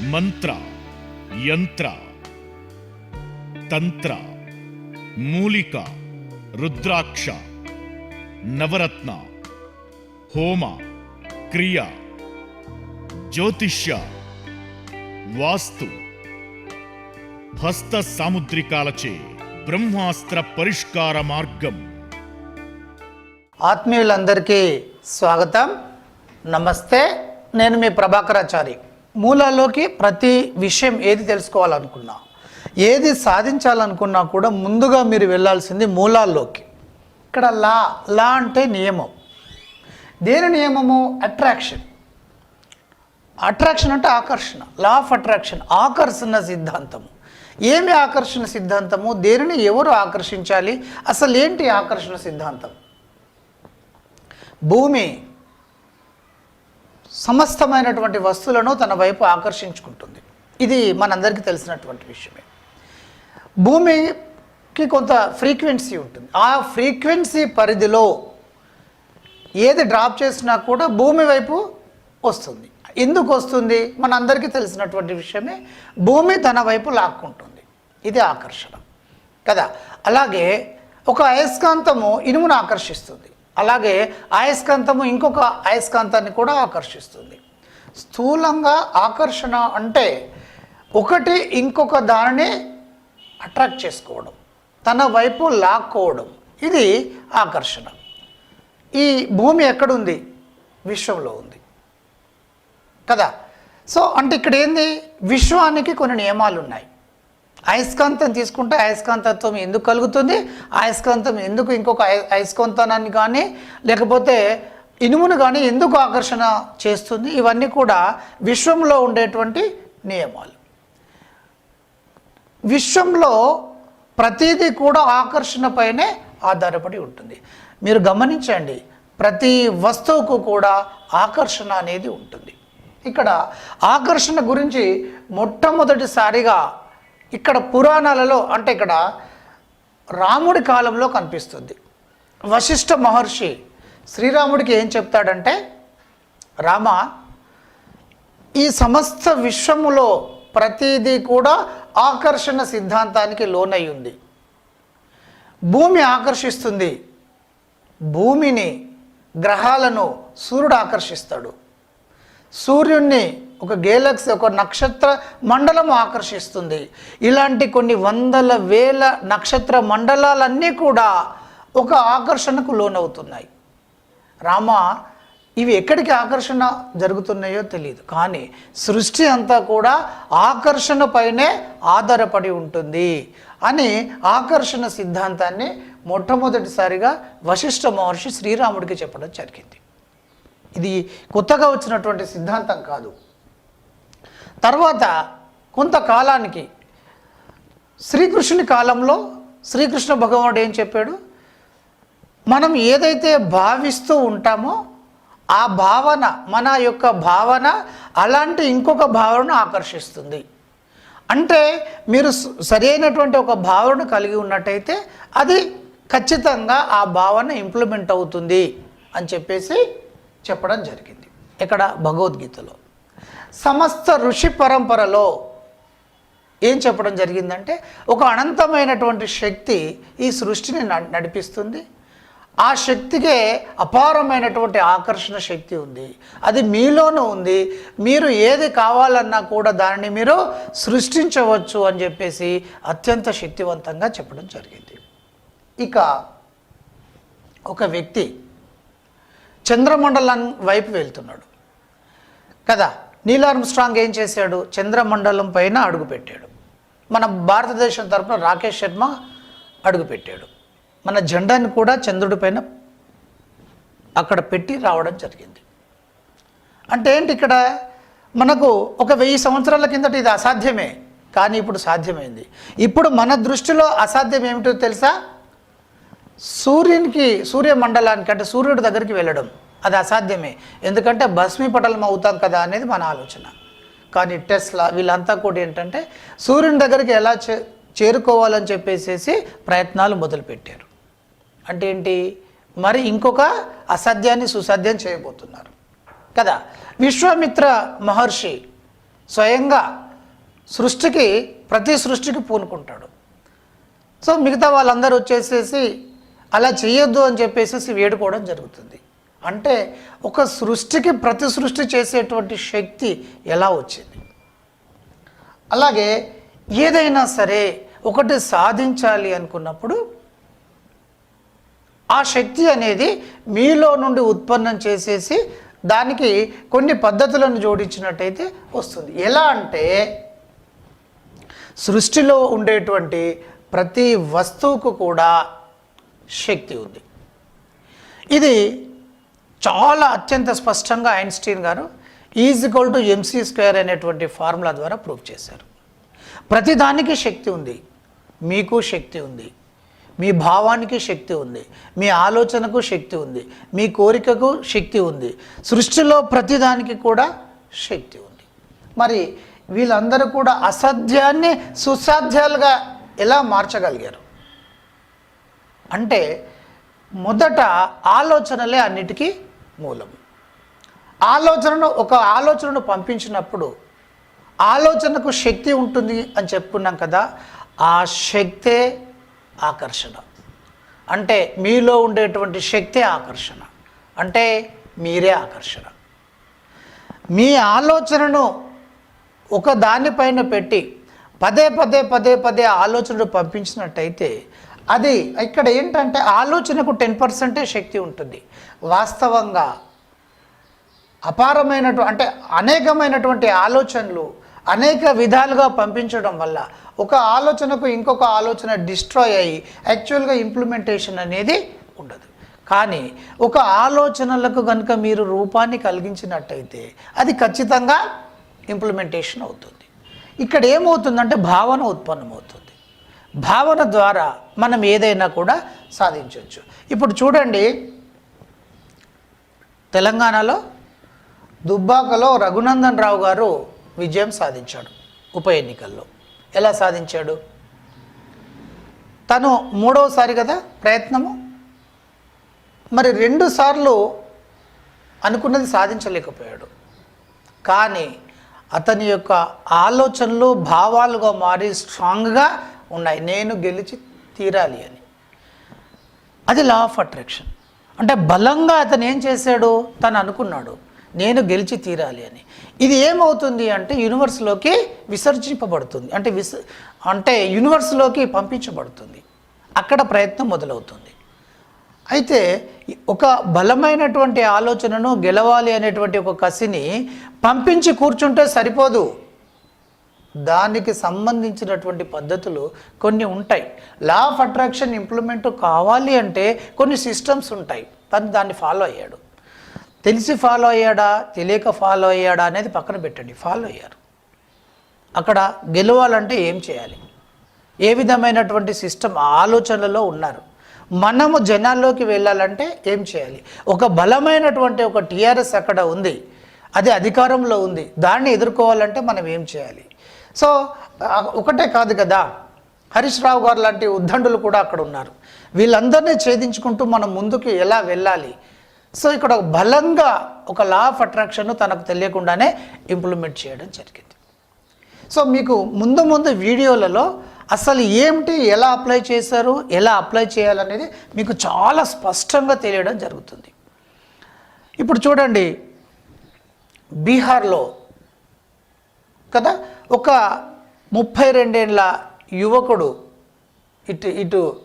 మంత్ర యంత్ర తంత్ర మూలిక రుద్రాక్ష నవరత్న హోమ క్రియ జ్యోతిష్య వాస్తు హస్త సాముద్రికాలచే బ్రహ్మాస్త్ర పరిష్కార మార్గం. ఆత్మీయులందరికీ స్వాగతం. నమస్తే నేను మీ ప్రభాకరాచారి. మూలాల్లోకి ప్రతి విషయం ఏది తెలుసుకోవాలనుకున్నా ఏది సాధించాలనుకున్నా కూడా ముందుగా మీరు వెళ్ళాల్సింది మూలాల్లోకి. ఇక్కడ లా లా అంటే నియమం. దేని నియమము? అట్రాక్షన్ అట్రాక్షన్ అంటే ఆకర్షణ. లా ఆఫ్ అట్రాక్షన్ ఆకర్షణ సిద్ధాంతము. ఏమి ఆకర్షణ సిద్ధాంతము? దేనిని ఎవరు ఆకర్షించాలి? అసలు ఏంటి ఆకర్షణ సిద్ధాంతం? భూమి. సమస్తమైనటువంటి వస్తువులను తన వైపు ఆకర్షించుకుంటుంది. ఇది మనందరికీ తెలిసినటువంటి విషయమే. భూమికి కొంత ఫ్రీక్వెన్సీ ఉంటుంది. ఆ ఫ్రీక్వెన్సీ పరిధిలో ఏది డ్రాప్ చేసినా కూడా భూమి వైపు వస్తుంది. ఎందుకు వస్తుంది? మనందరికీ తెలిసినటువంటి విషయమే భూమి తన వైపు లాక్కుంటుంది. ఇది ఆకర్షణ. కదా? అలాగే ఒక అయస్కాంతము ఇనుమును ఆకర్షిస్తుంది. అలాగే అయస్కాంతము ఇంకొక అయస్కాంతాన్ని కూడా ఆకర్షిస్తుంది. స్థూలంగా ఆకర్షణ అంటే ఒకటి ఇంకొక దానిని అట్రాక్ట్ చేసుకోవడం తన వైపు లాక్కోవడం. ఇది ఆకర్షణ. ఈ భూమి ఎక్కడుంది? విశ్వంలో ఉంది. కదా? సో అంటే ఇక్కడ ఏంది విశ్వానికి కొన్ని నియమాలు ఉన్నాయి అయస్కాంతం తీసుకుంటే అయస్కాంతత్వం ఎందుకు కలుగుతుంది? అయస్కాంతం ఎందుకు ఇంకొక అయస్కాంతనాన్ని అయస్కాంతాన్ని కానీ లేకపోతే ఇనుమును కానీ ఎందుకు ఆకర్షణ చేస్తుంది? ఇవన్నీ కూడా విశ్వంలో ఉండేటువంటి నియమాలు. విశ్వంలో ప్రతిదీ కూడా ఆకర్షణ పైనే ఆధారపడి ఉంటుంది. మీరు గమనించండి ప్రతి వస్తువుకు కూడా ఆకర్షణ అనేది ఉంటుంది. ఇక్కడ ఆకర్షణ గురించి మొట్టమొదటిసారిగా ఇక్కడ పురాణాలలో అంటే ఇక్కడ రాముడి కాలంలో కనిపిస్తుంది. వశిష్ఠ మహర్షి శ్రీరాముడికి ఏం చెప్తాడంటే రామ ఈ సమస్త విశ్వములో ప్రతిదీ కూడా ఆకర్షణ సిద్ధాంతానికి లోనై ఉంది. భూమి ఆకర్షిస్తుంది. భూమిని గ్రహాలను సూర్యుడు ఆకర్షిస్తాడు. సూర్యుణ్ణి ఒక గేలక్సీ ఒక నక్షత్ర మండలం ఆకర్షిస్తుంది. ఇలాంటి కొన్ని వందల వేల నక్షత్ర మండలాలన్నీ కూడా ఒక ఆకర్షణకు లోనవుతున్నాయి. రామ ఇవి ఎక్కడికి ఆకర్షణ జరుగుతున్నాయో తెలియదు కానీ సృష్టి అంతా కూడా ఆకర్షణ పైనే ఆధారపడి ఉంటుంది అని ఆకర్షణ సిద్ధాంతాన్ని మొట్టమొదటిసారిగా వశిష్ఠ మహర్షి శ్రీరాముడికి చెప్పడం జరిగింది. ఇది కొత్తగా వచ్చినటువంటి సిద్ధాంతం కాదు. తర్వాత కొంతకాలానికి శ్రీకృష్ణుని కాలంలో శ్రీకృష్ణ భగవానుడు ఏం చెప్పాడు? మనం ఏదైతే భావిస్తూ ఉంటామో ఆ భావన మన యొక్క భావన అలాంటి ఇంకొక భావనను ఆకర్షిస్తుంది. అంటే మీరు సరైనటువంటి ఒక భావన కలిగి ఉన్నట్టయితే అది ఖచ్చితంగా ఆ భావన ఇంప్లిమెంట్ అవుతుంది అని చెప్పేసి చెప్పడం జరిగింది. ఇక్కడ భగవద్గీతలో. సమస్త ఋషి పరంపరలో ఏం చెప్పడం జరిగిందంటే ఒక అనంతమైనటువంటి శక్తి ఈ సృష్టిని న- నడిపిస్తుంది. ఆ శక్తికే అపారమైనటువంటి ఆకర్షణ శక్తి ఉంది. అది మీలోనూ ఉంది. మీరు ఏది కావాలన్నా కూడా దానిని మీరు సృష్టించవచ్చు అని చెప్పేసి అత్యంత శక్తివంతంగా చెప్పడం జరిగింది. ఇక ఒక వ్యక్తి చంద్రమండలం వైపు వెళ్తున్నాడు. కదా? నీలార్మ్ స్ట్రాంగ్ ఏం చేశాడు? చంద్రమండలం పైన అడుగుపెట్టాడు. మన భారతదేశం తరపున రాకేష్ శర్మ అడుగుపెట్టాడు. మన జెండాని కూడా చంద్రుడి పైన అక్కడ పెట్టి రావడం జరిగింది. అంటే ఏంటి ఇక్కడ? మనకు ఒక వెయ్యి సంవత్సరాల కిందట ఇది అసాధ్యమే. కానీ ఇప్పుడు సాధ్యమైంది. ఇప్పుడు మన దృష్టిలో అసాధ్యం ఏమిటో తెలుసా? సూర్యునికి సూర్యమండలానికి అంటే సూర్యుడి దగ్గరికి వెళ్ళడం. అది అసాధ్యమే. ఎందుకంటే భస్మీపటలం అవుతాం కదా అనేది మన ఆలోచన. కానీ టెస్లా వీళ్ళంతా కూడా ఏంటంటే సూర్యుని దగ్గరికి ఎలా చే చేరుకోవాలని చెప్పేసేసి ప్రయత్నాలు మొదలుపెట్టారు. అంటే ఏంటి? మరి ఇంకొక అసాధ్యాన్ని సుసాధ్యం చేయబోతున్నారు. కదా? విశ్వామిత్ర మహర్షి స్వయంగా సృష్టికి ప్రతి సృష్టికి పూనుకుంటాడు. సో మిగతా వాళ్ళందరూ వచ్చేసేసి అలా చేయొద్దు అని చెప్పేసి వేడుకోవడం జరుగుతుంది. అంటే ఒక సృష్టికి ప్రతి సృష్టి చేసేటువంటి శక్తి ఎలా వచ్చింది? అలాగే ఏదైనా సరే ఒకటి సాధించాలి అనుకున్నప్పుడు ఆ శక్తి అనేది మీలో నుండి ఉత్పన్నం చేసేసి దానికి కొన్ని పద్ధతులను జోడించినట్టయితే వస్తుంది. ఎలా అంటే సృష్టిలో ఉండేటువంటి ప్రతి వస్తువుకు కూడా శక్తి ఉంది. ఇది చాలా అత్యంత స్పష్టంగా ఐన్స్టీన్ గారు is equal to MC square అనేటువంటి ఫార్ములా ద్వారా ప్రూవ్ చేశారు. ప్రతిదానికి శక్తి ఉంది. మీకు శక్తి ఉంది. మీ భావానికి శక్తి ఉంది. మీ ఆలోచనకు శక్తి ఉంది. మీ కోరికకు శక్తి ఉంది. సృష్టిలో ప్రతిదానికి కూడా శక్తి ఉంది. మరి వీళ్ళందరూ కూడా అసాధ్యాన్ని సుసాధ్యాలుగా ఎలా మార్చగలిగారు? అంటే మొదట ఆలోచనలే అన్నిటికీ మూలం. ఆలోచనను ఒక ఆలోచనను పంపించినప్పుడు ఆలోచనకు శక్తి ఉంటుంది అని చెప్పుకున్నాం కదా ఆ శక్తే ఆకర్షణ. అంటే మీలో ఉండేటువంటి శక్తే ఆకర్షణ. అంటే మీరే ఆకర్షణ. మీ ఆలోచనను ఒక దానిపైన పెట్టి పదే పదే పదే పదే ఆలోచనలు పంపించినట్టయితే అది ఇక్కడ ఏంటంటే ఆలోచనకు టెన్ పర్సెంటే శక్తి ఉంటుంది. వాస్తవంగా అపారమైనటు అంటే అనేకమైనటువంటి ఆలోచనలు అనేక విధాలుగా పంపించడం వల్ల ఒక ఆలోచనకు ఇంకొక ఆలోచన డిస్ట్రాయ్ అయ్యి యాక్చువల్గా ఇంప్లిమెంటేషన్ అనేది ఉండదు. కానీ ఒక ఆలోచనలకు కనుక మీరు రూపాన్ని కలిగించినట్టయితే అది ఖచ్చితంగా ఇంప్లిమెంటేషన్ అవుతుంది. ఇక్కడ ఏమవుతుందంటే భావన ఉత్పన్నమవుతుంది. భావన ద్వారా మనం ఏదైనా కూడా సాధించవచ్చు. ఇప్పుడు చూడండి తెలంగాణలో దుబ్బాకలో రఘునందన్ రావు గారు విజయం సాధించాడు ఉప ఎన్నికల్లో. ఎలా సాధించాడు? తను మూడవసారి కదా ప్రయత్నము? మరి రెండు సార్లు అనుకున్నది సాధించలేకపోయాడు. కానీ అతని యొక్క ఆలోచనలు భావాలుగా మారి స్ట్రాంగ్గా ఉన్నాయి. నేను గెలిచి తీరాలి అని. అది లా ఆఫ్ అట్రాక్షన్ అంటే బలంగా అతను ఏం చేశాడు? తను అనుకున్నాడు నేను గెలిచి తీరాలి అని. ఇది ఏమవుతుంది అంటే యూనివర్స్లోకి విసర్జింపబడుతుంది. అంటే విస అంటే యూనివర్స్లోకి పంపించబడుతుంది. అక్కడ ప్రయత్నం మొదలవుతుంది. అయితే ఒక బలమైనటువంటి ఆలోచనను గెలవాలి అనేటువంటి ఒక కసిని పంపించి కూర్చుంటే సరిపోదు. దానికి సంబంధించినటువంటి పద్ధతులు కొన్ని ఉంటాయి. లా ఆఫ్ అట్రాక్షన్ ఇంప్లిమెంట్ కావాలి అంటే కొన్ని సిస్టమ్స్ ఉంటాయి. తను దాన్ని ఫాలో అయ్యాడు. తెలిసి ఫాలో అయ్యాడా? తెలియక ఫాలో అయ్యాడా అనేది పక్కన పెట్టండి. ఫాలో అయ్యారు. అక్కడ గెలవాలంటే ఏం చేయాలి? ఏ విధమైనటువంటి సిస్టమ్ ఆలోచనలో ఉన్నారు? మనము జనాల్లోకి వెళ్ళాలంటే ఏం చేయాలి? ఒక బలమైనటువంటి ఒక టీఆర్ఎస్ అక్కడ ఉంది. అది అధికారంలో ఉంది. దాన్ని ఎదుర్కోవాలంటే మనం ఏం చేయాలి? సో ఒకటే కాదు కదా. హరీష్ రావు గారు లాంటి ఉద్దండులు కూడా అక్కడ ఉన్నారు. వీళ్ళందరినీ ఛేదించుకుంటూ మనం ముందుకు ఎలా వెళ్ళాలి? సో ఇక్కడ బలంగా ఒక లా ఆఫ్ అట్రాక్షన్ తనకు తెలియకుండానే ఇంప్లిమెంట్ చేయడం జరిగింది. సో మీకు ముందు ముందు వీడియోలలో అసలు ఏమిటి ఎలా అప్లై చేశారు ఎలా అప్లై చేయాలనేది మీకు చాలా స్పష్టంగా తెలియడం జరుగుతుంది. ఇప్పుడు చూడండి బీహార్లో కదా ఒక ముప్పై రెండేళ్ళ యువకుడు ఇటు ఇటు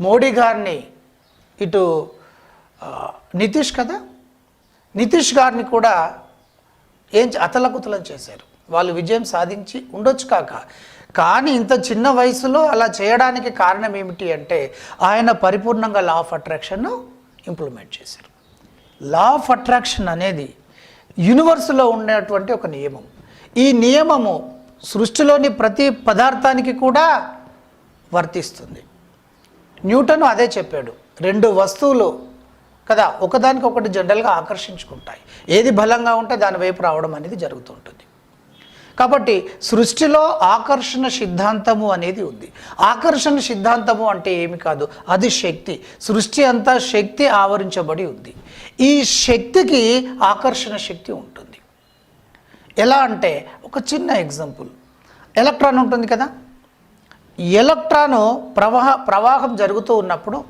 మోడీ గారిని ఇటు నితీష్ కదా? నితీష్ గారిని కూడా ఏం చే- అతలకుతలం చేశారు. వాళ్ళు విజయం సాధించి ఉండొచ్చు కాక. కానీ ఇంత చిన్న వయసులో అలా చేయడానికి కారణం ఏమిటి అంటే ఆయన పరిపూర్ణంగా లా ఆఫ్ అట్రాక్షన్ను ఇంప్లిమెంట్ చేశారు. లా ఆఫ్ అట్రాక్షన్ అనేది యూనివర్స్లో ఉండేటువంటి ఒక నియమం. ఈ నియమము సృష్టిలోని ప్రతి పదార్థానికి కూడా వర్తిస్తుంది. న్యూటన్ అదే చెప్పాడు. రెండు వస్తువులు కదా ఒకదానికి ఒకటి జనరల్గా ఆకర్షించుకుంటాయి. ఏది బలంగా ఉంటే దాని వైపు రావడం అనేది జరుగుతుంటుంది. కాబట్టి సృష్టిలో ఆకర్షణ సిద్ధాంతము అనేది ఉంది. ఆకర్షణ సిద్ధాంతము అంటే ఏమి కాదు? అది శక్తి. సృష్టి అంతా శక్తి ఆవరించబడి ఉంది. ఈ శక్తికి ఆకర్షణ శక్తి ఉంటుంది. ఎలా అంటే ఒక చిన్న ఎగ్జాంపుల్. ఎలక్ట్రాన్ ఉంటుంది కదా? ఎలక్ట్రాను ప్రవాహ ప్రవాహం జరుగుతూ ఉన్నప్పుడు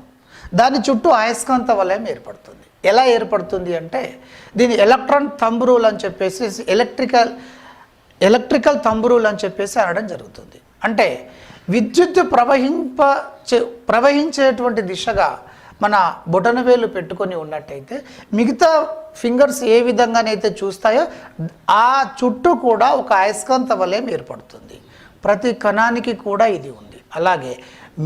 దాని చుట్టూ అయస్కాంత వలయం ఏర్పడుతుంది. ఎలా ఏర్పడుతుంది అంటే దీని ఎలక్ట్రాన్ థంబ్ రూల్ అని చెప్పేసి ఎలక్ట్రికల్ ఎలక్ట్రికల్ థంబ్ రూల్ అని చెప్పేసి అనడం జరుగుతుంది. అంటే విద్యుత్ ప్రవహింప ప్రవహించేటువంటి దిశగా మన బొటనవేలు పెట్టుకొని ఉన్నట్టయితే మిగతా ఫింగర్స్ ఏ విధంగానైతే చూస్తాయో ఆ చుట్టూ కూడా ఒక అయస్కాంత వలయం ఏర్పడుతుంది. ప్రతి కణానికి కూడా ఇది ఉంది. అలాగే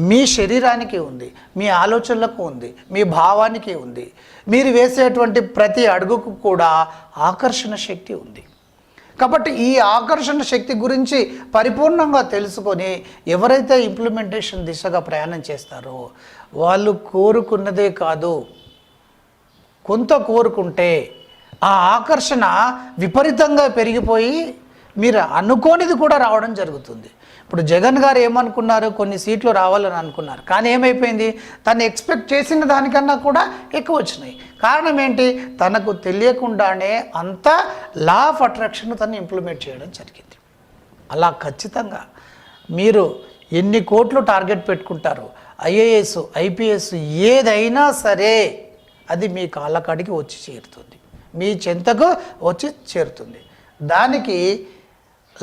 మీ శరీరానికి ఉంది మీ ఆలోచనలకు ఉంది మీ భావానికి ఉంది. మీరు వేసేటువంటి ప్రతి అడుగుకు కూడా ఆకర్షణ శక్తి ఉంది. కాబట్టి ఈ ఆకర్షణ శక్తి గురించి పరిపూర్ణంగా తెలుసుకొని ఎవరైతే ఇంప్లిమెంటేషన్ దిశగా ప్రయాణం చేస్తారో వాళ్ళు కోరుకున్నదే కాదు. కొంత కోరుకుంటే ఆ ఆకర్షణ విపరీతంగా పెరిగిపోయి మీరు అనుకోనిది కూడా రావడం జరుగుతుంది. ఇప్పుడు జగన్ గారు ఏమనుకున్నారు? కొన్ని సీట్లు రావాలని అనుకున్నారు. కానీ ఏమైపోయింది? తను ఎక్స్పెక్ట్ చేసిన దానికన్నా కూడా ఎక్కువ వచ్చినాయి. కారణం ఏంటి? తనకు తెలియకుండానే అంత లా ఆఫ్ అట్రాక్షన్ తను ఇంప్లిమెంట్ చేయడం జరిగింది. అలా ఖచ్చితంగా మీరు ఎన్ని కోట్లు టార్గెట్ పెట్టుకుంటారు? ఐఏఎస్ ఐపీఎస్ ఏదైనా సరే అది మీ కాళ్ళకాడికి వచ్చి చేరుతుంది. మీ చెంతకు వచ్చి చేరుతుంది. దానికి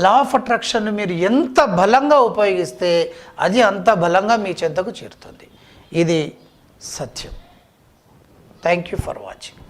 లా ఆఫ్ అట్రాక్షన్ మీరు ఎంత బలంగా ఉపయోగిస్తే అది అంత బలంగా మీ చెంతకు చేరుతుంది. ఇది సత్యం. Thank you for watching.